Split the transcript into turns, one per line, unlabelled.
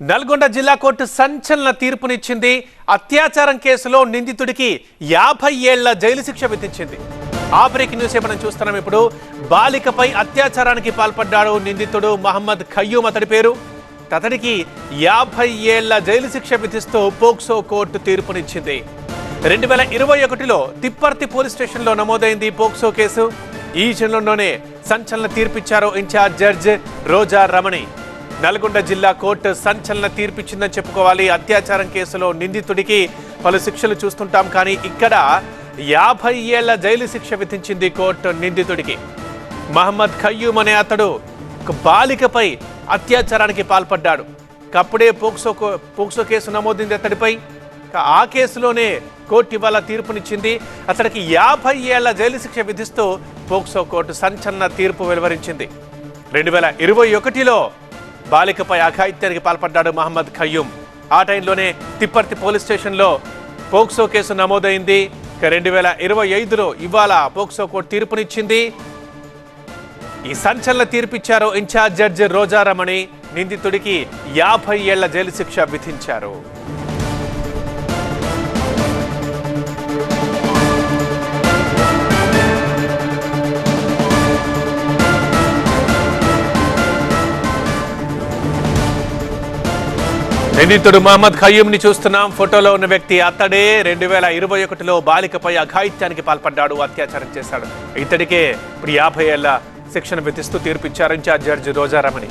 నల్గొండ జిల్లా కోర్టు సంచలన తీర్పునిచ్చింది. అత్యాచారం కేసులో నిందితుడికి యాభై ఏళ్ళ జైలు శిక్ష విధించింది. ఆ బ్రేక్ న్యూస్ మనం చూస్తున్నాం ఇప్పుడు. బాలికపై అత్యాచారానికి పాల్పడ్డాడు నిందితుడు మహమ్మద్ ఖయ్యూమ్ అతడి పేరు. అతడికి యాభై ఏళ్ళ జైలు శిక్ష విధిస్తూ పోక్సో కోర్టు తీర్పునిచ్చింది. రెండు వేల ఇరవై ఒకటిలో తిప్పర్తి పోలీస్ స్టేషన్లో నమోదైంది పోక్సో కేసు. ఈ జిల్లాలోనే సంచలన తీర్పిచ్చారు in charge judge Roja Ramani. Nalgonda జిల్లా కోర్టు సంచలన తీర్పిచ్చిందని చెప్పుకోవాలి. అత్యాచారం కేసులో నిందితుడికి పలు శిక్షలు చూస్తుంటాం కానీ ఇక్కడ యాభై ఏళ్ళ జైలు శిక్ష విధించింది కోర్టు నిందితుడికి. మహమ్మద్ ఖయ్యూమ్ అనే అతడు ఒక బాలికపై అత్యాచారానికి పాల్పడ్డాడు. కప్పుడే పోక్సో పోక్సో కేసు నమోదింది అతడిపై. ఆ కేసులోనే కోర్టు ఇవాళ తీర్పునిచ్చింది. అతడికి యాభై ఏళ్ళ జైలు శిక్ష విధిస్తూ పోక్సో కోర్టు సంచలన తీర్పు వెలువరించింది. రెండు వేల ఇరవై ఒకటిలో బాలికపై అఘాయిత్యానికి పాల్పడ్డాడు మహమ్మద్ ఖయ్యూమ్ ఆ టైంలోనే తిప్పర్తి పోలీస్ స్టేషన్లో పోక్సో కేసు నమోదైంది. ఇక రెండు వేల ఇరవై ఐదులో ఇవాళ పోక్సో కోర్టు తీర్పునిచ్చింది. ఈ సంచలన తీర్పిచ్చారు ఇన్ఛార్జ్ జడ్జి రోజారమణి. నిందితుడికి యాభై ఏళ్ళ జైలు శిక్ష విధించారు. నిందితుడు మహమ్మద్ ఖయ్యూమ్ని చూస్తున్నాం. ఫోటోలో ఉన్న వ్యక్తి అతడే. రెండు వేల ఇరవై ఒకటిలో బాలికపై అఘాయిత్యానికి పాల్పడ్డాడు. అత్యాచారం చేశాడు. ఇతడికే ఇప్పుడు యాభై ఏళ్ళ శిక్షణ విధిస్తూ తీర్పిచ్చారు ఇన్ఛార్జ్ జడ్జి రోజారమణి